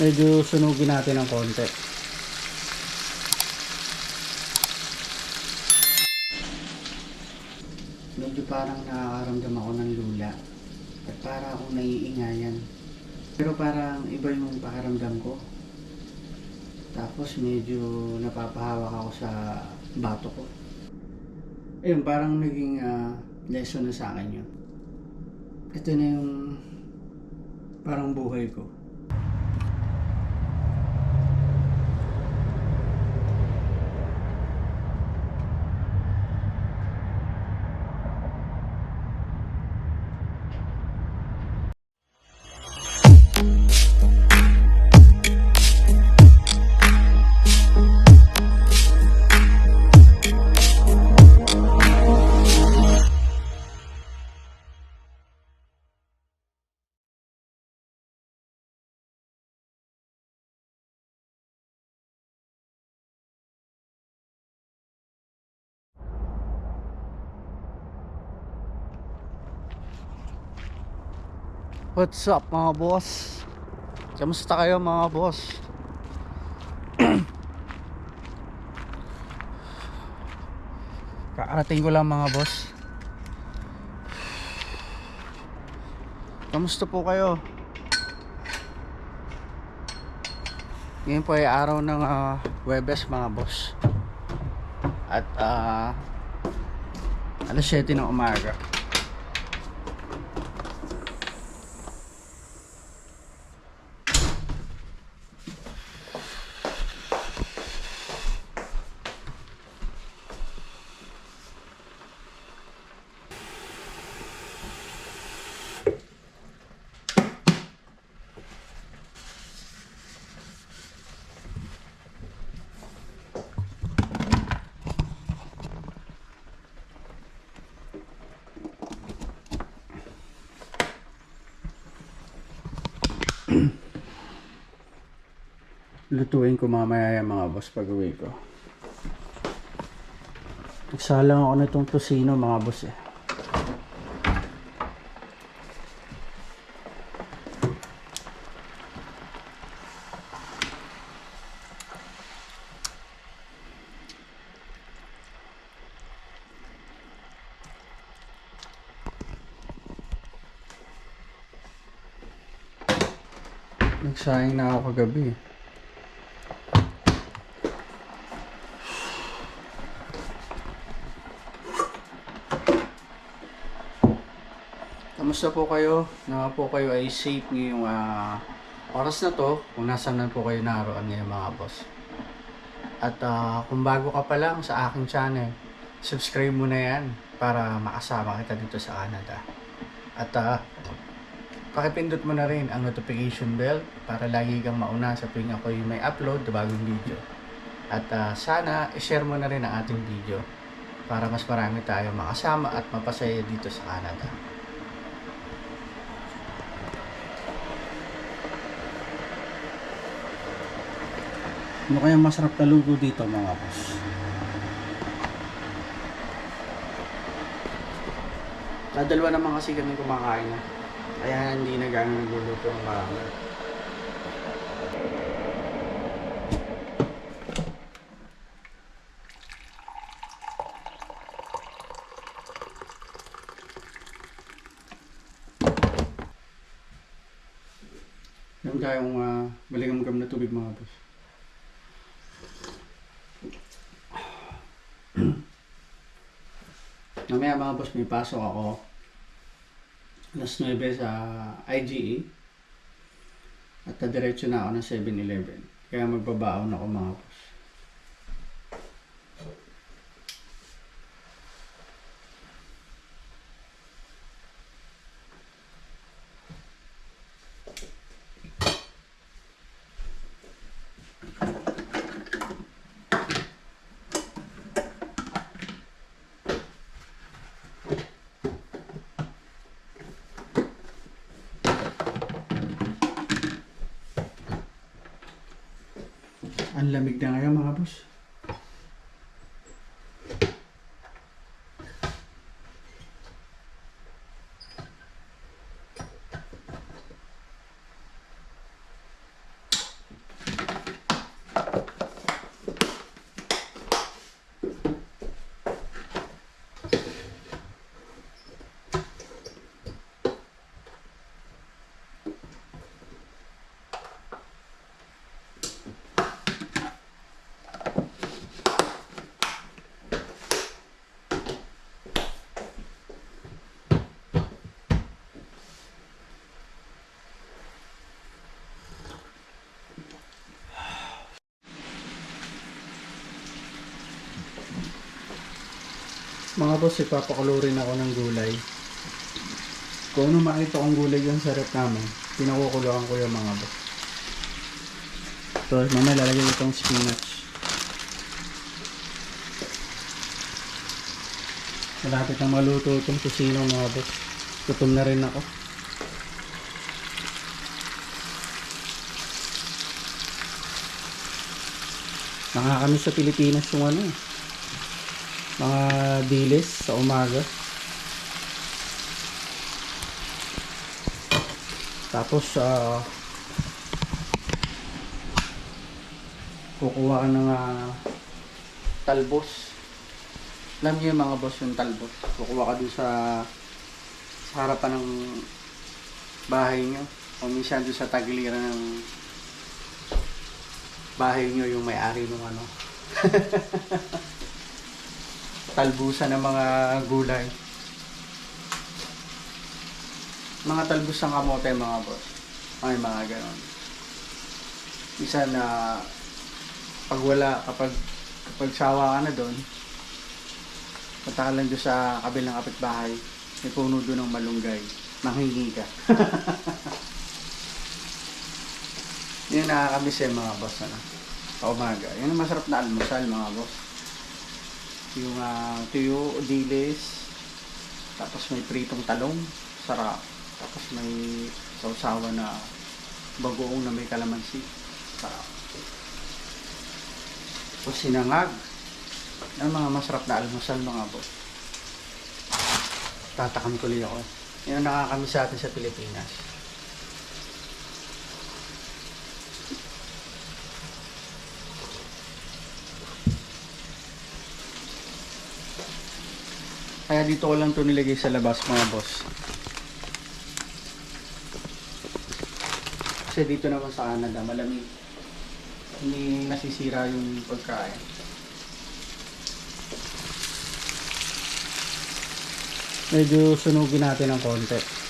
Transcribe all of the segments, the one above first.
Medyo sunugin natin ng konti. Medyo parang nakakaramdam ako ng lula. At para akong naiingayan. Pero parang iba yung pakiramdam ko. Tapos medyo napapahawak ako sa bato ko. Ayun, parang naging ah, lesson na sa akin yun. Ito na yung parang buhay ko. What's up mga boss? Kamusta kayo mga boss? Kakarating ko lang mga boss. Kamusta po kayo? Ngayon po ay araw ng ah, Webes mga boss. At ah alas 7 ng umaga. Lutuin ko mamaya yung mga boss pag uwi ko. Nagsalang ako na itong tosino mga boss eh. Nagsayang na ako kagabi eh. Kamusta po kayo? Na po kayo ay safe ngayong ah, oras na to kung nasan na po kayo naroon ngayon mga boss. At ah, kung bago ka pa lang sa aking channel, subscribe mo na yan para makasama kita dito sa Canada. At ah, pakipindot mo na rin ang notification bell para lagi kang mauna sa tuwing ako may upload na bagong video. At ah, sana i-share mo na rin ang ating video para mas marami tayo makasama at mapasaya dito sa Canada. Ano kaya masarap na lugo dito mga boss? Dadalwa naman kasi kami kumakain na. Kaya hindi na gano'n nagluluto ng marami. Meron tayong uh, maligam-gam na tubig mga boss. Boss, may pasok ako. Alas 9 sa IGE. At diretso na ako ng 7-Eleven. Kaya magbabaon ako mga lamig na ngayon mga boss. Mga boss, ipapakulo rin ako ng gulay. Kung ano makita kong gulay yung sa rep namin, pinakukuluan ko yung mga boss. So, mamaya lalagyan ko itong spinach. Malapit na maluto itong kusino mga boss. Gutom na rin ako. Nakakamiss sa Pilipinas yung ano eh. Mga dilis sa umaga. Tapos ah kukuha ka ng ah, talbos. Alam niyo mga boss yung talbos. Kukuha ka dun sa, sa harapan ng bahay niyo. O minsan dun sa tagiliran ng bahay niyo yung may-ari ng ano. Talbusan ng mga gulay. Mga talbos ng kamote mga boss. Ay mga ganon. Isa na pag wala, kapag kapag sawa ka na doon, punta ka lang doon sa kabilang kapitbahay, may puno doon ng malunggay. Manghingi ka. Yun nakakamiss eh mga boss ano. Sa umaga. Yun ang masarap na almusal mga boss. Yung ah, tuyo, dilis, tapos may pritong talong, sarap. Tapos may sausawa na bagoong na may kalamansi. Sarap. Tapos sinangag. Ang mga masarap na almusal mga boss. Tatakam tuloy ako. Yan ang nakakamiss sa atin sa Pilipinas. Kaya dito ko lang to nilagay sa labas mga boss. Kasi dito naman sa Canada, malamig. Hindi nasisira yung pagkain. Medyo sunugin natin ng konti.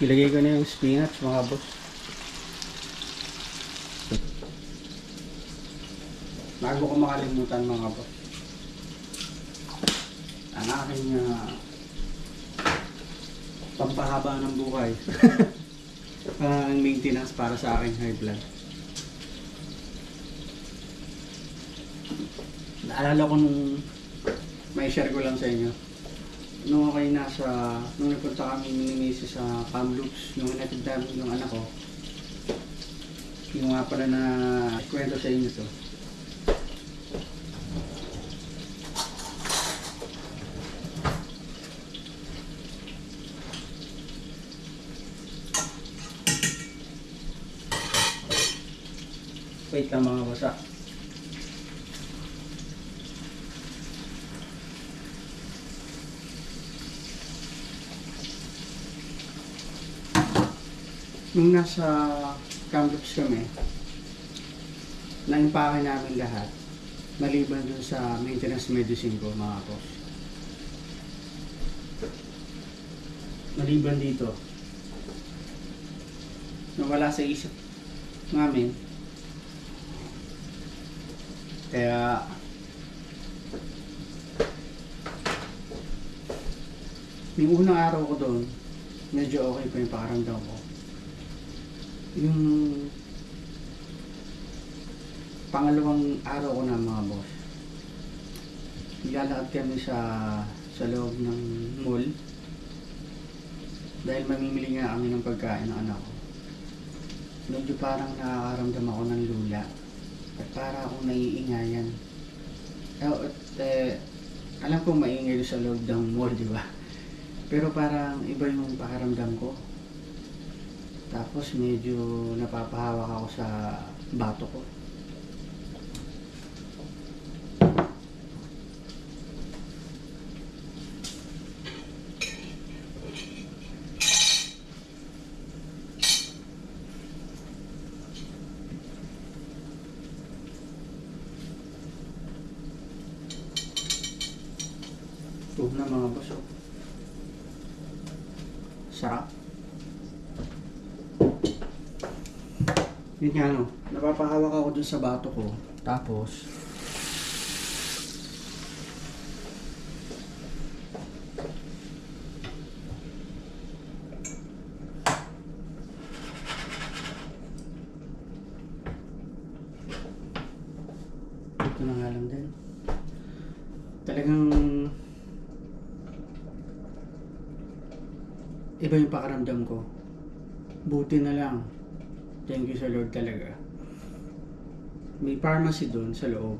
Ilagay ko na yung spinach mga boss. Bago ko makalimutan mga boss. Ang aking uh, pampahaba ng buhay. Ang maintenance para sa aking high blood. Naalala ko nung may share ko lang sa inyo. Nung ako nasa, nung nagpunta kami ni Mrs. sa Kamloops, nung inatid namin yung anak ko, yung nga pala na kwento sa inyo to. Wait lang mga boss Nung nasa Kamloops kami, naimpake namin lahat maliban dun sa maintenance medicine ko mga boss. Maliban dito, nawala sa isip namin kaya yung unang araw ko doon, medyo okay pa yung pakaramdam ko. Yung pangalawang araw ko na mga boss, lalakad kami sa sa loob ng mall dahil mamimili nga kami ng pagkain ng anak ko. Medyo parang nakakaramdam ako ng lula at para akong naiingayan. Eh, at, eh, alam kong maingay sa loob ng mall, di ba? Pero parang iba yung pakaramdam ko. Tapos medyo napapahawak ako sa bato ko. Huwag na mga busok. Oh. Sarap. Yun nga no, napapahawak ako dun sa bato ko. Tapos, ito na nga lang din. Talagang iba yung pakaramdam ko. Buti na lang. Thank you sa Lord talaga. May pharmacy doon sa loob.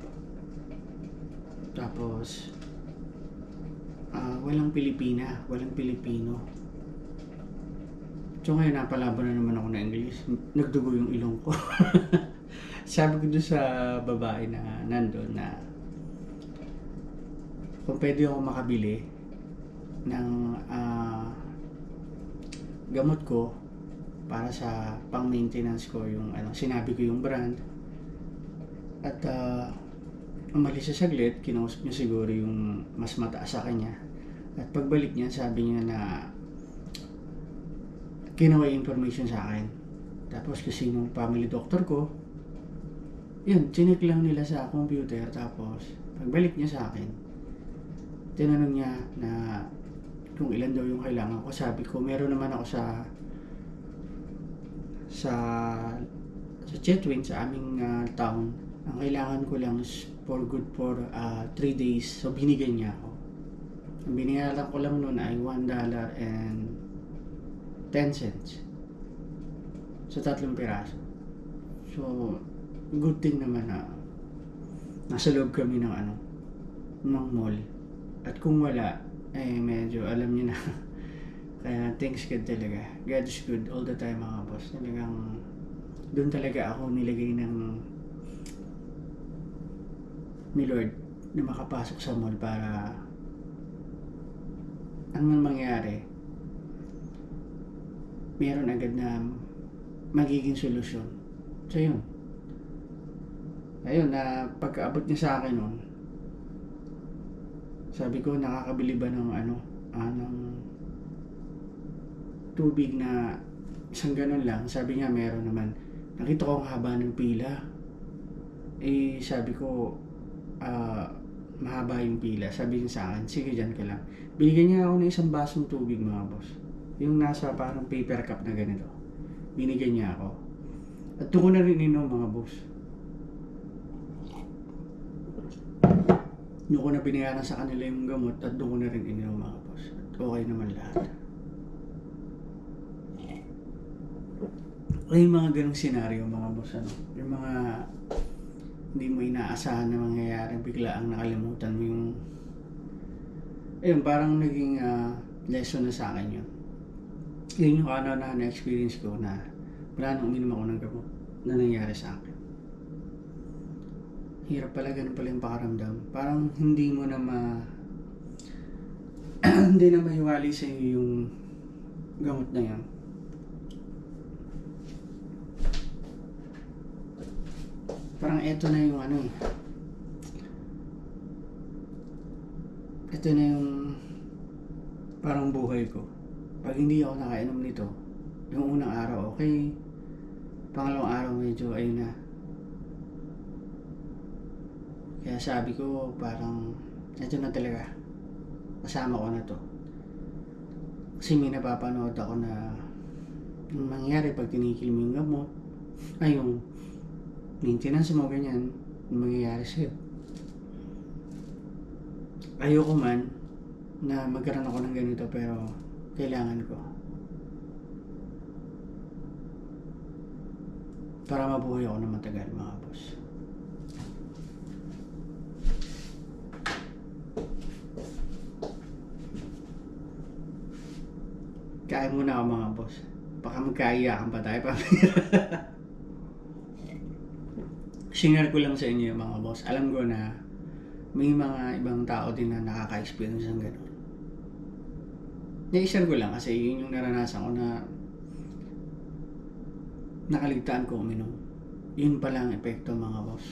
Tapos, ah walang Pilipina, walang Pilipino. So ngayon, napalaban na naman ako ng English. Nagdugo yung ilong ko. Sabi ko doon sa babae na nandun na kung pwede ako makabili ng ah, gamot ko para sa pang-maintenance ko yung ano sinabi ko yung brand. At ah, umalis sa saglit kinausap niya siguro yung mas mataas sa kanya. At pagbalik niya sabi niya na kinuha yung information sa akin. Tapos kasi yung family doctor ko yun, chinik lang nila sa computer. Tapos pagbalik niya sa akin tinanong niya na kung ilan daw yung kailangan ko. Sabi ko meron naman ako sa sa sa Chetwin sa aming ah, town ang kailangan ko lang is for good for 3 days. So binigyan niya ako. Ang binayaran ko lang noon ay 1 dollar and 10 cents. Sa tatlong piraso. So good thing naman na nasa loob kami ng ano ng mall. At kung wala eh medyo alam niyo na kaya thanks God talaga. God is good all the time mga boss. Talagang doon talaga ako nilagay ng ni Lord na makapasok sa mall para ano man mangyari meron agad na magiging solusyon. So yun. Ayun na pagkaabot niya sa akin nun sabi ko nakakabili ba ng ano ah, ng tubig na isang ganun lang sabi niya meron naman. Nakita ko ang haba ng pila. Eh sabi ko ah, mahaba yung pila. Sabi niya sa akin sige dyan ka lang. Binigyan niya ako ng isang basong tubig mga boss. Yung nasa parang paper cup na ganito. Binigyan niya ako. At doon ko na rin inom mga boss. Doon ko na binayaran sa kanila yung gamot at doon ko na rin ininom mga boss. At okay naman lahat ay yung mga ganong senaryo mga boss ano? Yung mga hindi mo inaasahan na mangyayari bigla ang nakalimutan mo yung ayun parang naging ah, lesson na sa akin yun. Yun yung ano na na-experience ko na wala nang uminom ako ng gamot na nangyari sa akin. Hirap pala ganun pala yung pakaramdam parang hindi mo na ma hindi na mahiwali sa yung gamot na yan parang eto na yung ano eh. Ito na yung parang buhay ko. Pag hindi ako nakainom nito yung unang araw okay. Pangalawang araw medyo ayun na. Kaya sabi ko parang ito na talaga. Kasama ko na to. Kasi may napapanood ako na yung mangyari pag tinigil mo yung gamot. Ay yung maintenance mo ganyan mangyayari sa'yo ayoko man na magkaroon ako ng ganito pero kailangan ko para mabuhay ako ng matagal mga boss Kain muna ako mga boss. Baka magkaiyakan pa tayo pa. Share ko lang sa inyo mga boss. Alam ko na may mga ibang tao din na nakaka-experience ng ganun. Na-share ko lang kasi yun yung naranasan ko na nakaligtaan ko uminom. Yun pala ang epekto mga boss.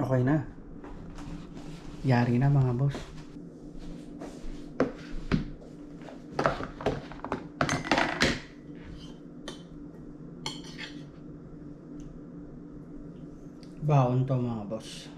Okay na. Yari na mga boss. Baon to mga boss.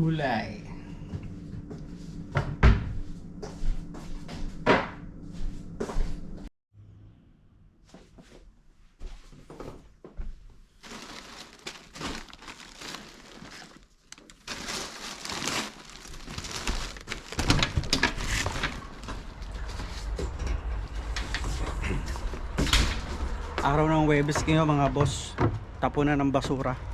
Gulay. Araw ng Webes kayo mga boss. Tapunan ng basura.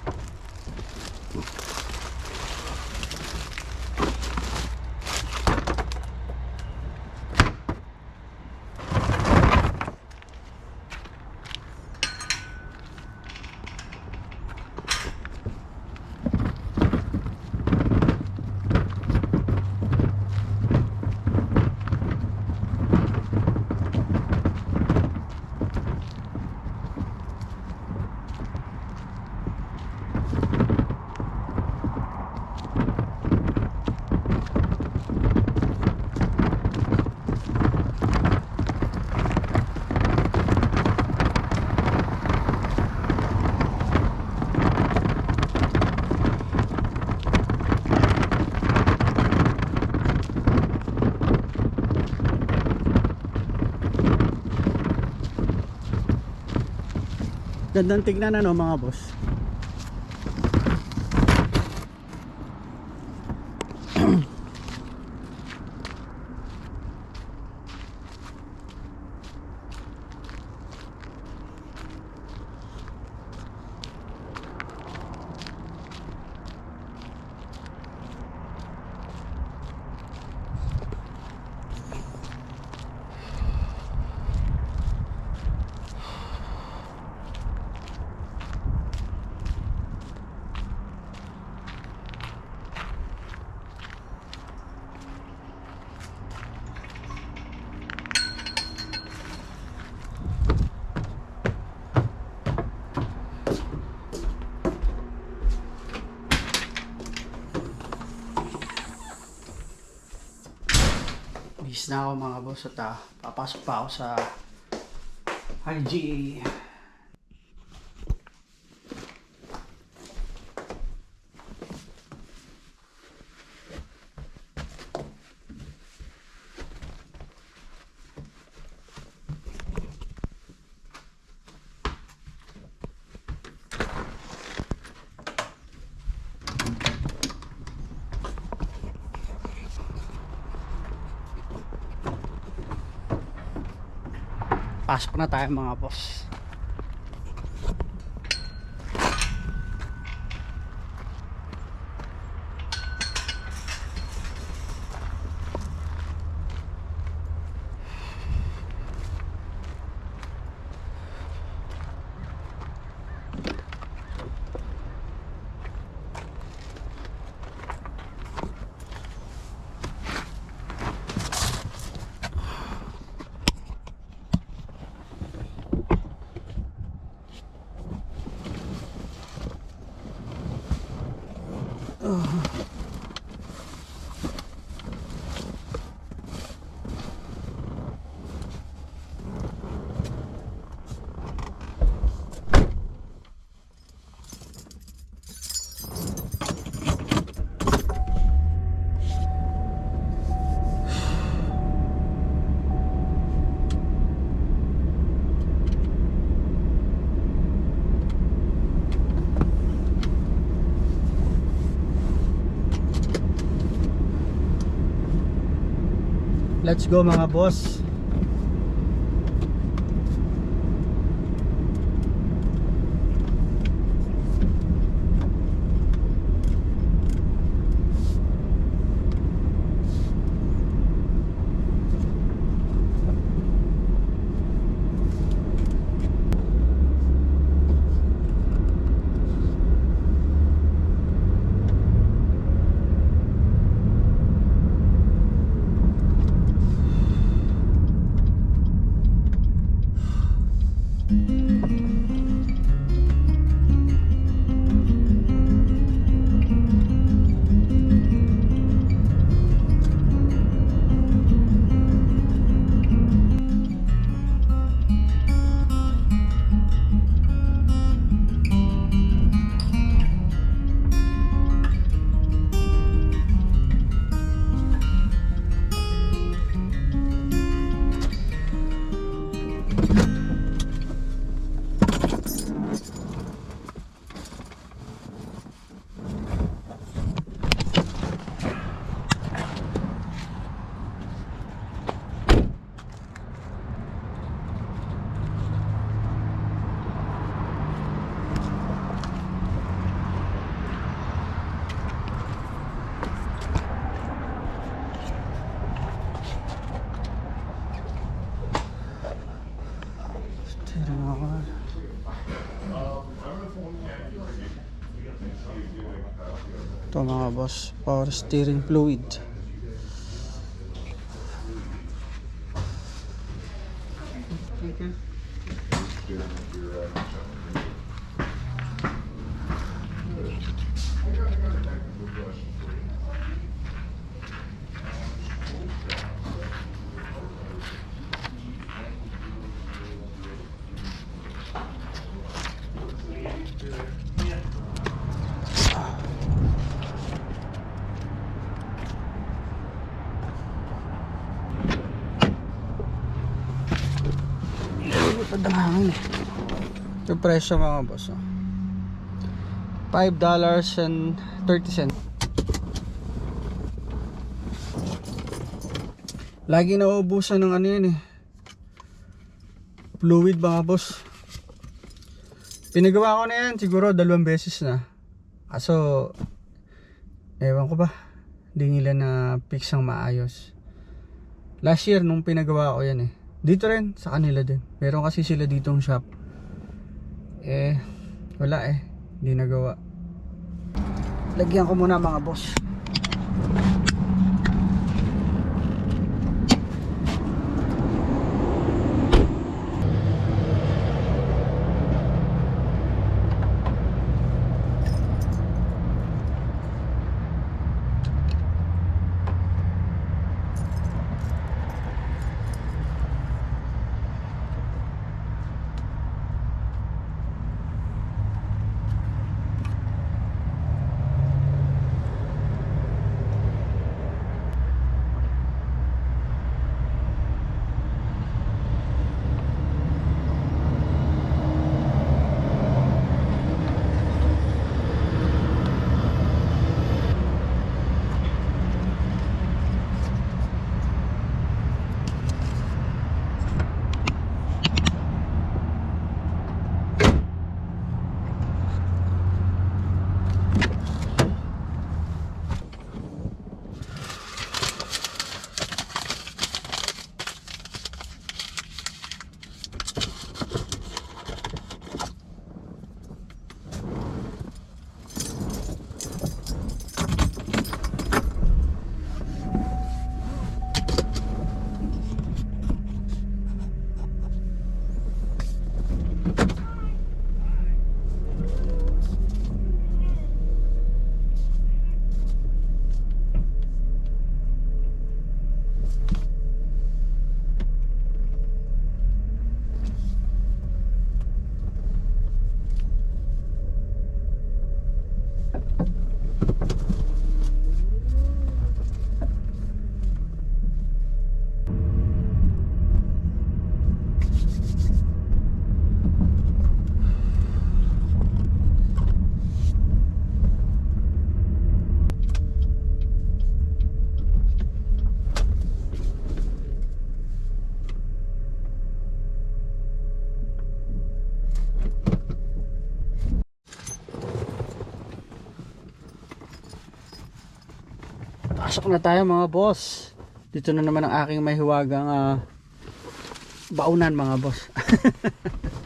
Gandang tignan ano mga boss. Bis na ako mga boss at ah, papasok pa ako sa RGA. Pasok na tayo mga boss. Oh. Let's go mga boss. Mga boss, power steering fluid. Ng hangin eh. Yung presyo mga boss. Oh. $5 and 30 cents. Lagi nauubusan ng ano yan eh. Fluid mga boss. Pinagawa ko na yan siguro dalawang beses na. Kaso, ewan ko ba. Hindi nila na fix ang maayos. Last year nung pinagawa ko yan eh. Dito rin, sa kanila din. Meron kasi sila ditong shop. Eh, wala eh. Hindi nagawa. Lagyan ko muna mga boss. Pasok na tayo mga boss. Dito na naman ang aking may hiwagang ah, baunan mga boss.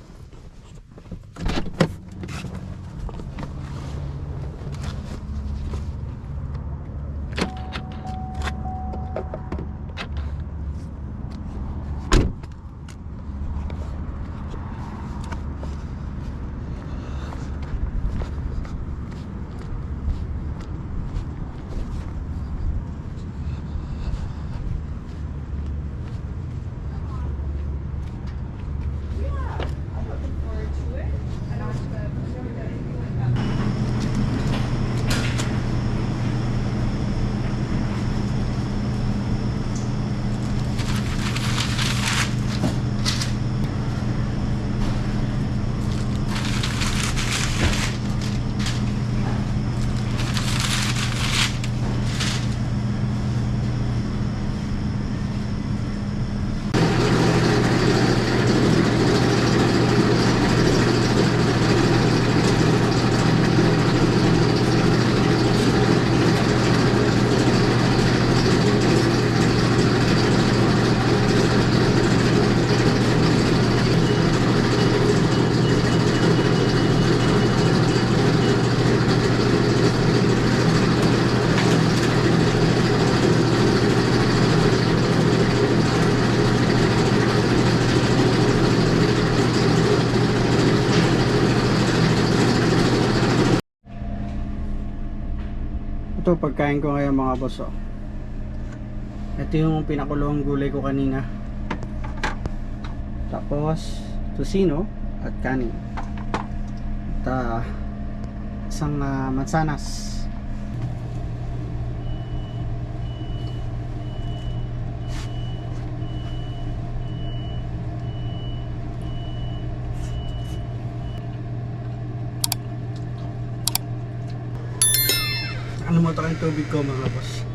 Ito pagkain ko ngayon mga boss oh. Ito yung pinakulong gulay ko kanina. Tapos tusino at kanin. At ah, isang ah, mansanas. Ano mo ito ang tubig ko mga boss?